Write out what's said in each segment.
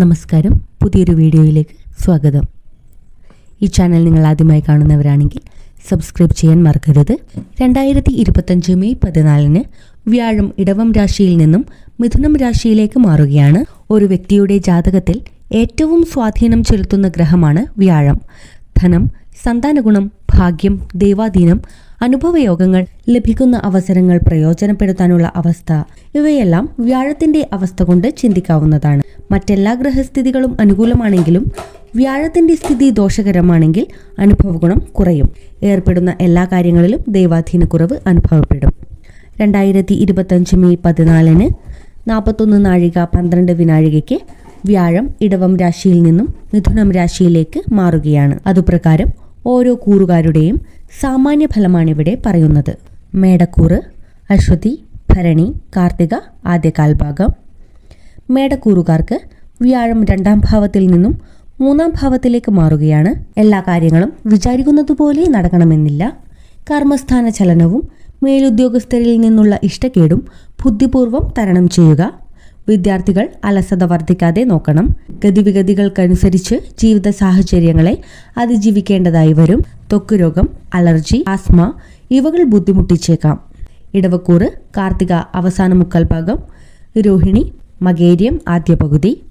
നമസ്കാരം. പുതിയൊരു വീഡിയോയിലേക്ക് സ്വാഗതം. ഈ ചാനൽ നിങ്ങൾ ആദ്യമായി കാണുന്നവരാണെങ്കിൽ സബ്സ്ക്രൈബ് ചെയ്യാൻ മറക്കരുത്. രണ്ടായിരത്തി ഇരുപത്തഞ്ച് മെയ് പതിനാലിന് വ്യാഴം ഇടവം രാശിയിൽ നിന്നും മിഥുനം രാശിയിലേക്ക് മാറുകയാണ്. ഒരു വ്യക്തിയുടെ ജാതകത്തിൽ ഏറ്റവും സ്വാധീനം ചെലുത്തുന്ന ഗ്രഹമാണ് വ്യാഴം. ധനം സന്താനഗുണം ഭാഗ്യം ദൈവാധീനം അനുഭവയോഗങ്ങൾ ലഭിക്കുന്ന അവസരങ്ങൾ പ്രയോജനപ്പെടുത്താനുള്ള അവസ്ഥ. ഇവയെല്ലാം വ്യാഴത്തിന്റെ അവസ്ഥ കൊണ്ട് ചിന്തിക്കാവുന്നതാണ്. മറ്റെല്ലാ ഗ്രഹസ്ഥിതികളും അനുകൂലമാണെങ്കിലും വ്യാഴത്തിന്റെ സ്ഥിതി ദോഷകരമാണെങ്കിൽ അനുഭവഗുണം കുറയും. ഏർപ്പെടുന്ന എല്ലാ കാര്യങ്ങളിലും ദൈവാധീന കുറവ് അനുഭവപ്പെടും. രണ്ടായിരത്തി ഇരുപത്തഞ്ച് മെയ് പതിനാലിന് നാൽപ്പത്തൊന്ന് നാഴിക പന്ത്രണ്ട് വിനാഴികയ്ക്ക് വ്യാഴം ഇടവം രാശിയിൽ നിന്നും മിഥുനം രാശിയിലേക്ക് മാറുകയാണ്. അതുപ്രകാരം ഓരോ കൂറുകാരുടെയും സാമാന്യ ഫലമാണിവിടെ പറയുന്നത്. മേടക്കൂറ് അശ്വതി ഭരണി കാർത്തിക ആദ്യ കാൽഭാഗം മേടക്കൂറുകാർക്ക് വ്യാഴം രണ്ടാം ഭാവത്തിൽ നിന്നും മൂന്നാം ഭാവത്തിലേക്ക് മാറുകയാണ്. എല്ലാ കാര്യങ്ങളും വിചാരിക്കുന്നതുപോലെ നടക്കണമെന്നില്ല. കർമ്മസ്ഥാന ചലനവും മേലുദ്യോഗസ്ഥരിൽ നിന്നുള്ള ഇഷ്ടക്കേടും ബുദ്ധിപൂർവം തരണം ചെയ്യുക. വിദ്യാർത്ഥികൾ അലസത വർദ്ധിക്കാതെ നോക്കണം. ഗതിവിഗതികൾക്കനുസരിച്ച് ജീവിത സാഹചര്യങ്ങളെ അതിജീവിക്കേണ്ടതായി വരും. ത്വക്ക് രോഗം അലർജി ആസ്മ ഇവകൾ ബുദ്ധിമുട്ടിച്ചേക്കാം. ഇടവക്കൂറ് കാർത്തിക അവസാന മുക്കാൽ ഭാഗം രോഹിണി മകേര്യം ആദ്യ പകുതി.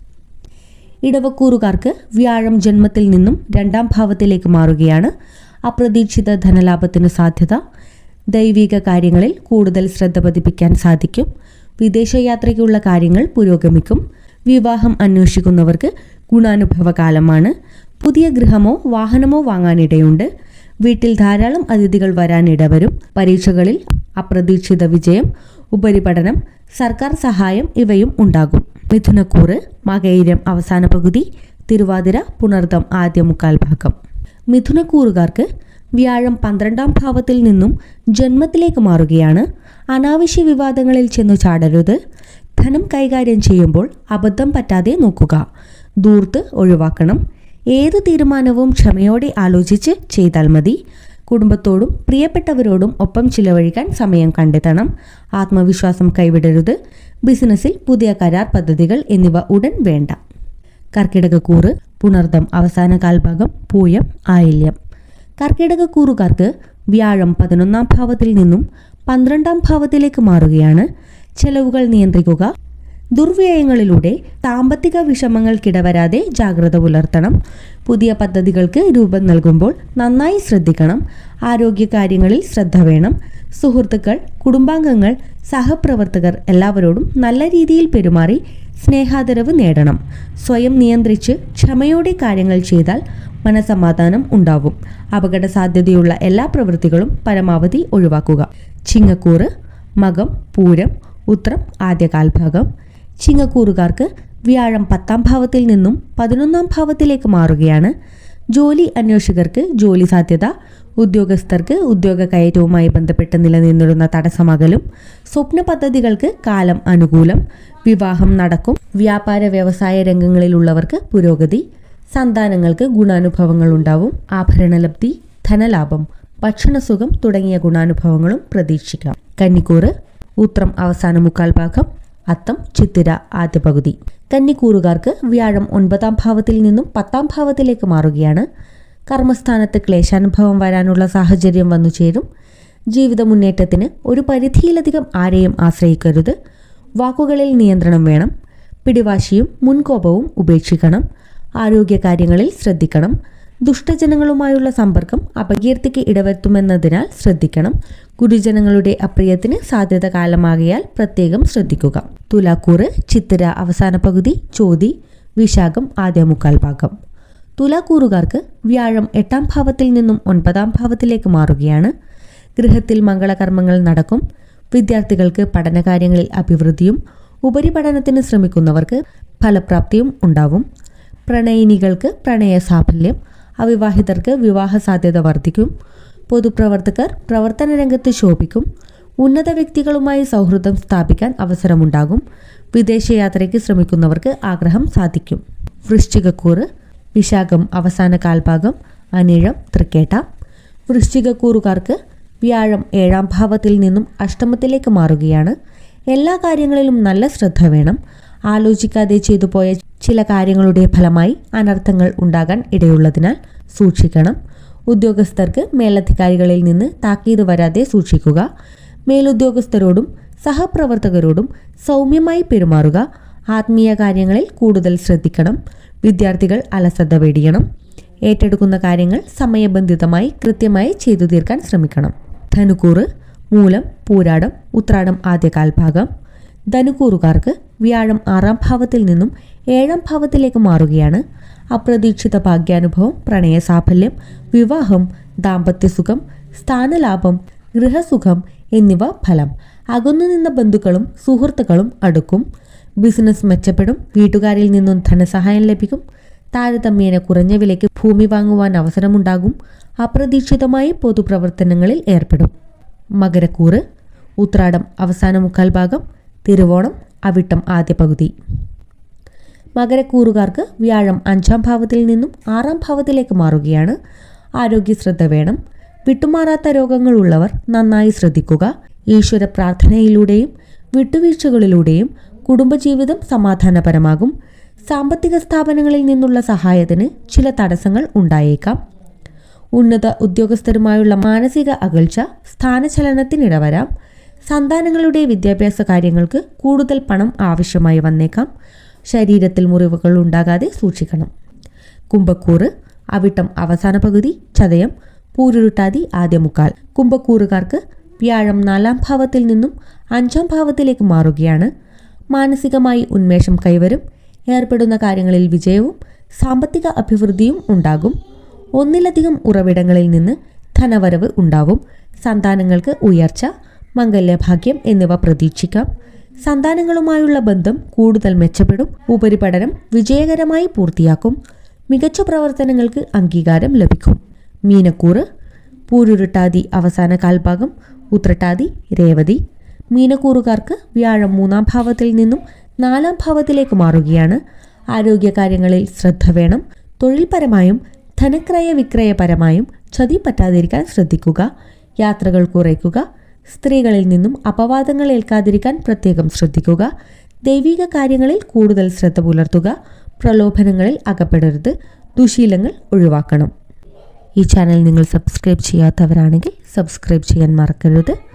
ഇടവക്കൂറുകാർക്ക് വ്യാഴം ജന്മത്തിൽ നിന്നും രണ്ടാം ഭാവത്തിലേക്ക് മാറുകയാണ്. അപ്രതീക്ഷിത ധനലാഭത്തിന് സാധ്യത. ദൈവിക കാര്യങ്ങളിൽ കൂടുതൽ ശ്രദ്ധ പതിപ്പിക്കാൻ സാധിക്കും. വിദേശയാത്രയ്ക്കുള്ള കാര്യങ്ങൾ പുരോഗമിക്കും. വിവാഹം അന്വേഷിക്കുന്നവർക്ക് ഗുണാനുഭവ കാലമാണ് പുതിയ ഗൃഹമോ വാഹനമോ വാങ്ങാനിടയുണ്ട്. വീട്ടിൽ ധാരാളം അതിഥികൾ വരാനിടവരും പരീക്ഷകളിൽ അപ്രതീക്ഷിത വിജയം ഉപരിപഠനം സർക്കാർ സഹായം ഇവയും ഉണ്ടാകും. മിഥുനക്കൂറ് മകയിരം അവസാന പകുതി തിരുവാതിര പുണർദം ആദ്യ മുക്കാൽ ഭാഗം. മിഥുനക്കൂറുകാർക്ക് വ്യാഴം പന്ത്രണ്ടാം ഭാവത്തിൽ നിന്നും ജന്മത്തിലേക്ക് മാറുകയാണ്. അനാവശ്യ വിവാദങ്ങളിൽ ചെന്നു ചാടരുത്. ധനം കൈകാര്യം ചെയ്യുമ്പോൾ അബദ്ധം പറ്റാതെ നോക്കുക. ദൂർത്ത് ഒഴിവാക്കണം. ഏത് തീരുമാനവും ക്ഷമയോടെ ആലോചിച്ച് ചെയ്താൽ മതി. കുടുംബത്തോടും പ്രിയപ്പെട്ടവരോടും ഒപ്പം ചിലവഴിക്കാൻ സമയം കണ്ടെത്തണം. ആത്മവിശ്വാസം കൈവിടരുത്. ബിസിനസ്സിൽ പുതിയ കരാർ പദ്ധതികൾ എന്നിവ ഉടൻ വേണ്ട. കർക്കിടകക്കൂറ് പുണർദം അവസാന കാൽഭാഗം പൂയം ആയില്യം. കർക്കിടകക്കൂറുകാർക്ക് വ്യാഴം പതിനൊന്നാം ഭാവത്തിൽ നിന്നും പന്ത്രണ്ടാം ഭാവത്തിലേക്ക് മാറുകയാണ്. ചെലവുകൾ നിയന്ത്രിക്കുക ദുർവ്യയങ്ങളിലൂടെ സാമ്പത്തിക വിഷമങ്ങൾക്കിടവരാതെ ജാഗ്രത പുലർത്തണം. പുതിയ പദ്ധതികൾക്ക് രൂപം നൽകുമ്പോൾ നന്നായി ശ്രദ്ധിക്കണം. ആരോഗ്യകാര്യങ്ങളിൽ ശ്രദ്ധ വേണം. സുഹൃത്തുക്കൾ കുടുംബാംഗങ്ങൾ സഹപ്രവർത്തകർ എല്ലാവരോടും നല്ല രീതിയിൽ പെരുമാറി സ്നേഹാദരവ് നേടണം. സ്വയം നിയന്ത്രിച്ച് ക്ഷമയോടെ കാര്യങ്ങൾ ചെയ്താൽ മനസമാധാനം ഉണ്ടാകും അപകട സാധ്യതയുള്ള എല്ലാ പ്രവൃത്തികളും പരമാവധി ഒഴിവാക്കുക. ചിങ്ങക്കൂറ് മകം പൂരം ഉത്രം ആദ്യ കാൽഭാഗം ചിങ്ങക്കൂറുകാർക്ക് വ്യാഴം പത്താം ഭാവത്തിൽ നിന്നും പതിനൊന്നാം ഭാവത്തിലേക്ക് മാറുകയാണ്. ജോലി അന്വേഷകർക്ക് ജോലി സാധ്യത ഉദ്യോഗസ്ഥർക്ക് ഉദ്യോഗ കയറ്റവുമായി ബന്ധപ്പെട്ട് നിലനിന്നിരുന്ന തടസ്സമകലും സ്വപ്ന പദ്ധതികൾക്ക് കാലം അനുകൂലം വിവാഹം നടക്കും വ്യാപാര വ്യവസായ രംഗങ്ങളിലുള്ളവർക്ക് പുരോഗതി സന്താനങ്ങൾക്ക് ഗുണാനുഭവങ്ങൾ ഉണ്ടാവും ആഭരണലബ്ധി ധനലാഭം ഭക്ഷണസുഖം തുടങ്ങിയ ഗുണാനുഭവങ്ങളും പ്രതീക്ഷിക്കാം. കന്നിക്കൂറ് ഉത്രം അവസാന മുക്കാൽ ഭാഗം അത്തം ചിത്തിര ആദ്യ പകുതി. കന്നിക്കൂറുകാർക്ക് വ്യാഴം ഒൻപതാം ഭാവത്തിൽ നിന്നും പത്താം ഭാവത്തിലേക്ക് മാറുകയാണ്. കർമ്മസ്ഥാനത്ത് ക്ലേശാനുഭവം വരാനുള്ള സാഹചര്യം വന്നു ചേരും. ജീവിത മുന്നേറ്റത്തിന് ഒരു പരിധിയിലധികം ആരെയും ആശ്രയിക്കരുത്. വാക്കുകളിൽ നിയന്ത്രണം വേണം. പിടിവാശിയും മുൻകോപവും ഉപേക്ഷിക്കണം. ആരോഗ്യകാര്യങ്ങളിൽ ശ്രദ്ധിക്കണം. ദുഷ്ടജനങ്ങളുമായുള്ള സമ്പർക്കം അപകീർത്തിക്ക് ഇടവരുത്തുമെന്നതിനാൽ ശ്രദ്ധിക്കണം. ഗുരുജനങ്ങളുടെ അപ്രിയത്തിന് സാധ്യത കാലമാകിയാൽ പ്രത്യേകം ശ്രദ്ധിക്കുക. തുലാക്കൂറ് ചിത്തിര അവസാന പകുതി ചോതി വിശാഖം ആദ്യ മുക്കാൽ ഭാഗം. തുലാക്കൂറുകാർക്ക് വ്യാഴം എട്ടാം ഭാവത്തിൽ നിന്നും ഒൻപതാം ഭാവത്തിലേക്ക് മാറുകയാണ്. ഗൃഹത്തിൽ മംഗളകർമ്മങ്ങൾ നടക്കും. വിദ്യാർത്ഥികൾക്ക് പഠനകാര്യങ്ങളിൽ അഭിവൃദ്ധിയും ഉപരിപഠനത്തിന് ശ്രമിക്കുന്നവർക്ക് ഫലപ്രാപ്തിയും ഉണ്ടാവും. പ്രണയിനികൾക്ക് പ്രണയ സാഫല്യം അവിവാഹിതർക്ക് വിവാഹ സാധ്യത വർദ്ധിക്കും. പൊതുപ്രവർത്തകർ പ്രവർത്തന രംഗത്ത് ശോഭിക്കും. ഉന്നത വ്യക്തികളുമായി സൗഹൃദം സ്ഥാപിക്കാൻ അവസരമുണ്ടാകും. വിദേശയാത്രയ്ക്ക് ശ്രമിക്കുന്നവർക്ക് ആഗ്രഹം സാധിക്കും. വൃശ്ചികക്കൂറ് വിശാഖം അവസാന കാൽഭാഗം അനിഴം തൃക്കേട്ട. വൃശ്ചികക്കൂറുകാർക്ക് വ്യാഴം ഏഴാം ഭാവത്തിൽ നിന്നും അഷ്ടമത്തിലേക്ക് മാറുകയാണ്. എല്ലാ കാര്യങ്ങളിലും നല്ല ശ്രദ്ധ വേണം. ആലോചിക്കാതെ ചെയ്തു പോയ ചില കാര്യങ്ങളുടെ ഫലമായി അനർത്ഥങ്ങൾ ഉണ്ടാകാൻ ഇടയുള്ളതിനാൽ സൂക്ഷിക്കണം. ഉദ്യോഗസ്ഥർക്ക് മേലധികാരികളിൽ നിന്ന് താക്കീത് വരാതെ സൂക്ഷിക്കുക. മേലുദ്യോഗസ്ഥരോടും സഹപ്രവർത്തകരോടും സൗമ്യമായി പെരുമാറുക. ആത്മീയ കാര്യങ്ങളിൽ കൂടുതൽ ശ്രദ്ധിക്കണം. വിദ്യാർത്ഥികൾ അലസത വെടിയണം. ഏറ്റെടുക്കുന്ന കാര്യങ്ങൾ സമയബന്ധിതമായി കൃത്യമായി ചെയ്തു തീർക്കാൻ ശ്രമിക്കണം. ധനുക്കൂറ് മൂലം പൂരാടം ഉത്രാടം ആദ്യ കാൽഭാഗം ധനുക്കൂറുകാർക്ക് വ്യാഴം ആറാം ഭാവത്തിൽ നിന്നും ഏഴാം ഭാവത്തിലേക്ക് മാറുകയാണ്. അപ്രതീക്ഷിത ഭാഗ്യാനുഭവം പ്രണയ സാഫല്യം വിവാഹം ദാമ്പത്യസുഖം സ്ഥാനലാഭം ഗൃഹസുഖം എന്നിവ ഫലം. അകന്നു നിന്ന ബന്ധുക്കളും സുഹൃത്തുക്കളും അടുക്കും. ബിസിനസ് മെച്ചപ്പെടും വീട്ടുകാരിൽ നിന്നും ധനസഹായം ലഭിക്കും. താരതമ്യേന കുറഞ്ഞ വിലയ്ക്ക് ഭൂമി വാങ്ങുവാൻ അവസരമുണ്ടാകും. അപ്രതീക്ഷിതമായി പൊതുപ്രവർത്തനങ്ങളിൽ ഏർപ്പെടും. മകരക്കൂറ് ഉത്രാടം അവസാന മുക്കാൽ ഭാഗം തിരുവോണം അവിട്ടം ആദ്യ പകുതി. മകരക്കൂറുകാർക്ക് വ്യാഴം അഞ്ചാം ഭാവത്തിൽ നിന്നും ആറാം ഭാവത്തിലേക്ക് മാറുകയാണ്. ആരോഗ്യ ശ്രദ്ധ വേണം. വിട്ടുമാറാത്ത രോഗങ്ങളുള്ളവർ നന്നായി ശ്രദ്ധിക്കുക. ഈശ്വര പ്രാർത്ഥനയിലൂടെയും വിട്ടുവീഴ്ചകളിലൂടെയും കുടുംബജീവിതം സമാധാനപരമാകും. സാമ്പത്തിക സ്ഥാപനങ്ങളിൽ നിന്നുള്ള സഹായത്തിന് ചില തടസ്സങ്ങൾ ഉണ്ടായേക്കാം. ഉന്നത ഉദ്യോഗസ്ഥരുമായുള്ള മാനസിക അകൽച്ച സ്ഥാനചലനത്തിനിടവരാം. സന്താനങ്ങളുടെ വിദ്യാഭ്യാസ കാര്യങ്ങൾക്ക് കൂടുതൽ പണം ആവശ്യമായി വന്നേക്കാം. ശരീരത്തിൽ മുറിവുകൾ ഉണ്ടാകാതെ സൂക്ഷിക്കണം. കുംഭക്കൂറ് അവിട്ടം അവസാന പകുതി ചതയം പൂരുരുട്ടാതി ആദ്യ മുക്കാൽ. കുംഭക്കൂറുകാർക്ക് വ്യാഴം നാലാം ഭാവത്തിൽ നിന്നും അഞ്ചാം ഭാവത്തിലേക്ക് മാറുകയാണ്. മാനസികമായി ഉന്മേഷം കൈവരും. ഏർപ്പെടുന്ന കാര്യങ്ങളിൽ വിജയവും സാമ്പത്തിക അഭിവൃദ്ധിയും ഉണ്ടാകും. ഒന്നിലധികം ഉറവിടങ്ങളിൽ നിന്ന് ധനവരവ് ഉണ്ടാവും. സന്താനങ്ങൾക്ക് ഉയർച്ച മംഗല്യഭാഗ്യം എന്നിവ പ്രതീക്ഷിക്കാം. സന്താനങ്ങളുമായുള്ള ബന്ധം കൂടുതൽ മെച്ചപ്പെടും. ഉപരിപഠനം വിജയകരമായി പൂർത്തിയാക്കും. മികച്ച പ്രവർത്തനങ്ങൾക്ക് അംഗീകാരം ലഭിക്കും. മീനക്കൂറ് പൂരുരുട്ടാതി അവസാന കാൽഭാഗം ഉത്രട്ടാതി രേവതി. മീനക്കൂറുകാർക്ക് വ്യാഴം മൂന്നാം ഭാവത്തിൽ നിന്നും നാലാം ഭാവത്തിലേക്ക് മാറുകയാണ്. ആരോഗ്യകാര്യങ്ങളിൽ ശ്രദ്ധ വേണം. തൊഴിൽപരമായും ധനക്രയ വിക്രയപരമായും ചതി പറ്റാതിരിക്കാൻ ശ്രദ്ധിക്കുക. യാത്രകൾ കുറയ്ക്കുക. സ്ത്രീകളിൽ നിന്നും അപവാദങ്ങൾ ഏൽക്കാതിരിക്കാൻ പ്രത്യേകം ശ്രദ്ധിക്കുക. ദൈവിക കാര്യങ്ങളിൽ കൂടുതൽ ശ്രദ്ധ പുലർത്തുക. പ്രലോഭനങ്ങളിൽ അകപ്പെടരുത്. ദുശീലങ്ങൾ ഒഴിവാക്കണം. ഈ ചാനൽ നിങ്ങൾ സബ്സ്ക്രൈബ് ചെയ്യാത്തവരാണെങ്കിൽ സബ്സ്ക്രൈബ് ചെയ്യാൻ മറക്കരുത്.